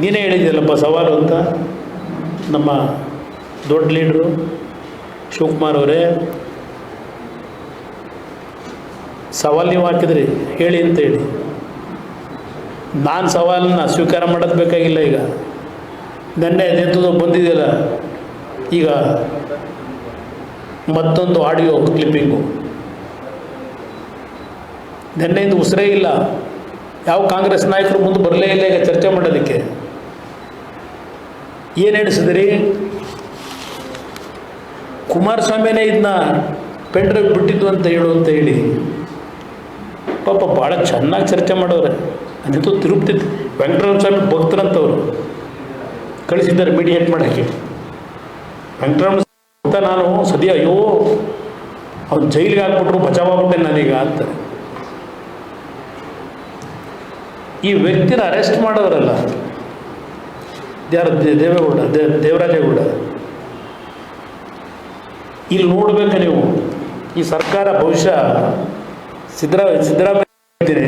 ನೀನೇ ಹೇಳಿದ್ಯಲ್ಲಪ್ಪ ಸವಾಲು ಅಂತ? ನಮ್ಮ ದೊಡ್ಡ ಲೀಡ್ರು ಶಿವಕುಮಾರ್ ಅವರೇ, ಸವಾಲು ನೀವು ಹಾಕಿದ್ರಿ, ಹೇಳಿ ಅಂತ ಹೇಳಿ. ನಾನು ಸವಾಲನ್ನ ಸ್ವೀಕಾರ ಮಾಡೋದು ಬೇಕಾಗಿಲ್ಲ ಈಗ. ನೆನ್ನೆ ನೇತೃತ್ವ ಬಂದಿದೆಯಲ್ಲ, ಈಗ ಮತ್ತೊಂದು ಆಡಿಯೋ ಕ್ಲಿಪ್ಪಿಂಗು ನೆನ್ನೆಯಿಂದ ಉಸಿರೇ ಇಲ್ಲ. ಯಾವ ಕಾಂಗ್ರೆಸ್ ನಾಯಕರು ಮುಂದೆ ಬರಲೇ ಇಲ್ಲ ಈಗ ಚರ್ಚೆ ಮಾಡೋದಕ್ಕೆ. ಏನು ನಡೆಸಿದ್ರಿ ಕುಮಾರಸ್ವಾಮಿನೇ ಇದನ್ನ ಪೆಂಡ್ರೈವ್ ಬಿಟ್ಟಿದ್ದು ಅಂತ ಹೇಳು ಅಂತ ಹೇಳಿ. ಪಾಪ ಭಾಳ ಚೆನ್ನಾಗಿ ಚರ್ಚೆ ಮಾಡೋರೆ. ಅದಂತೂ ತಿರುಪತಿ ವೆಂಕಟರಮಣ ಸ್ವಾಮಿ ಭಕ್ತರಂತವರು. ಕಳಿಸಿದ್ದಾರೆ ಮೀಡಿಯೇಟ್ ಮಾಡೋಕ್ಕೆ. ವೆಂಕಟರಮಣ ಅಂತ ನಾನು ಸದ್ಯ ಅಯ್ಯೋ, ಅವ್ನು ಜೈಲಿಗೆ ಹಾಕ್ಬಿಟ್ರು ಬಚಾವಾಗ್ಬಿಟ್ಟೆ ನಾನೀಗ ಅಂತ. ಈ ವ್ಯಕ್ತಿನ ಅರೆಸ್ಟ್ ಮಾಡೋರಲ್ಲ ಯಾರು? ದೇವೇಗೌಡ, ದೇ ದೇವರಾಜೇಗೌಡ. ಇಲ್ಲಿ ನೋಡಬೇಕು ನೀವು. ಈ ಸರ್ಕಾರ ಬಹುಶಃ ಸಿದ್ದರಾ ಸಿದ್ದರಾಮಯ್ಯ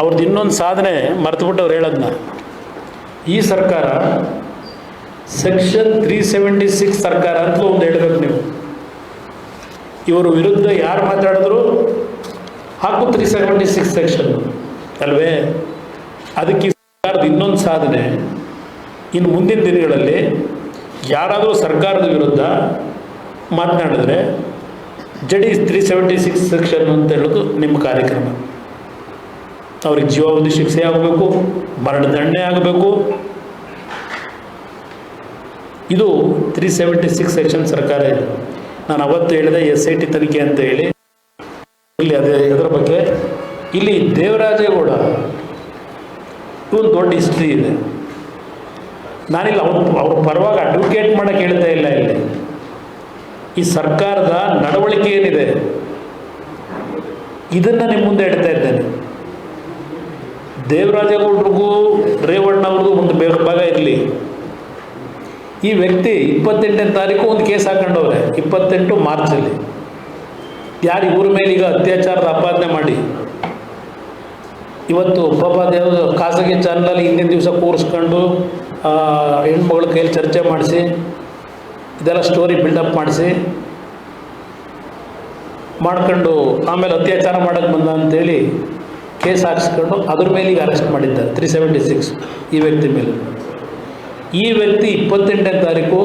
ಅವ್ರದ್ದು ಇನ್ನೊಂದು ಸಾಧನೆ ಮರ್ತುಬಿಟ್ಟವ್ರು ಹೇಳೋದನ್ನ ಈ ಸರ್ಕಾರ ಸೆಕ್ಷನ್ ತ್ರೀ ಸೆವೆಂಟಿ ಸಿಕ್ಸ್ ಸರ್ಕಾರ ಅಂತಲೂ ಒಂದು ಹೇಳ್ಬೇಕು ನೀವು. ಇವರ ವಿರುದ್ಧ ಯಾರು ಮಾತಾಡಿದ್ರು? ಹಾಕು ತ್ರೀ ಸೆವೆಂಟಿ ಸಿಕ್ಸ್ ಸೆಕ್ಷನ್ ಅಲ್ವೇ? ಅದಕ್ಕೆ ಸರ್ಕಾರದ ಇನ್ನೊಂದು ಸಾಧನೆ ಇನ್ನು ಮುಂದಿನ ದಿನಗಳಲ್ಲಿ ಯಾರಾದರೂ ಸರ್ಕಾರದ ವಿರುದ್ಧ ಮಾತನಾಡಿದ್ರೆ ಜಡಿ ತ್ರೀ ಸೆವೆಂಟಿ ಸಿಕ್ಸ್ ಸೆಕ್ಷನ್ ಅಂತ ಹೇಳೋದು ನಿಮ್ಮ ಕಾರ್ಯಕ್ರಮ. ಅವ್ರಿಗೆ ಜೀವಾವಧಿ ಶಿಕ್ಷೆ ಆಗಬೇಕು ಮರಣದಂಡನೆ ಆಗಬೇಕು. ಇದು ತ್ರೀ ಸೆವೆಂಟಿ ಸಿಕ್ಸ್ ಸೆಕ್ಷನ್ ಸರ್ಕಾರ ಇದೆ. ನಾನು ಅವತ್ತು ಹೇಳಿದೆ ಎಸ್ ಐ ಟಿ ತನಿಖೆ ಅಂತ ಹೇಳಿ. ಇಲ್ಲಿ ಅದೇ ಅದರ ಬಗ್ಗೆ. ಇಲ್ಲಿ ದೇವರಾಜೇಗೌಡ ಒಂದು ದೊಡ್ಡ ಹಿಸ್ಟ್ರಿ ಇದೆ. ನಾನಿಲ್ಲ, ಅವ್ರ ಅವ್ರ ಪರವಾಗಿ ಅಡ್ವೊಕೇಟ್ ಮಾಡೋಕ್ಕೆ ಹೇಳ್ತಾ ಇಲ್ಲ ಇಲ್ಲಿ. ಈ ಸರ್ಕಾರದ ನಡವಳಿಕೆ ಏನಿದೆ? ಇದನ್ನು ನಿಮ್ಮ ಮುಂದೆ ಇಡ್ತಾ ಇದ್ದೇನೆ. ದೇವರಾಜೇಗೌಡ್ರಿಗೂ ರೇವಣ್ಣ ಅವ್ರಿಗೂ ಒಂದು ಬೇರೆ ಭಾಗ ಇರಲಿ. ಈ ವ್ಯಕ್ತಿ ಇಪ್ಪತ್ತೆಂಟನೇ ತಾರೀಕು ಒಂದು ಕೇಸ್ ಹಾಕೊಂಡವ್ರೆ, ಇಪ್ಪತ್ತೆಂಟು ಮಾರ್ಚಲ್ಲಿ. ಯಾರು ಇವ್ರ ಮೇಲೆ ಈಗ ಅತ್ಯಾಚಾರದ ಆಪಾದನೆ ಮಾಡಿ? ಇವತ್ತು ಪಾಪ ದೇವ ಖಾಸಗಿ ಚಾನಲಲ್ಲಿ ಹಿಂದಿನ ದಿವಸ ಕೂರಿಸ್ಕೊಂಡು ಹೆಣ್ಮಗಳ ಕೈಯಲ್ಲಿ ಚರ್ಚೆ ಮಾಡಿಸಿ, ಇದೆಲ್ಲ ಸ್ಟೋರಿ ಬಿಲ್ಡಪ್ ಮಾಡಿಸಿ, ಮಾಡ್ಕೊಂಡು ಆಮೇಲೆ ಅತ್ಯಾಚಾರ ಮಾಡೋಕ್ಕೆ ಬಂದ ಅಂತೇಳಿ ಕೇಸ್ ಹಾಕಿಸ್ಕೊಂಡು ಅದ್ರ ಮೇಲೆ ಈಗ ಅರೆಸ್ಟ್ ಮಾಡಿದ್ದಾರೆ. ತ್ರೀ ಸೆವೆಂಟಿ ಸಿಕ್ಸ್ ಈ ವ್ಯಕ್ತಿ ಮೇಲೆ. ಈ ವ್ಯಕ್ತಿ ಇಪ್ಪತ್ತೆಂಟನೇ ತಾರೀಕು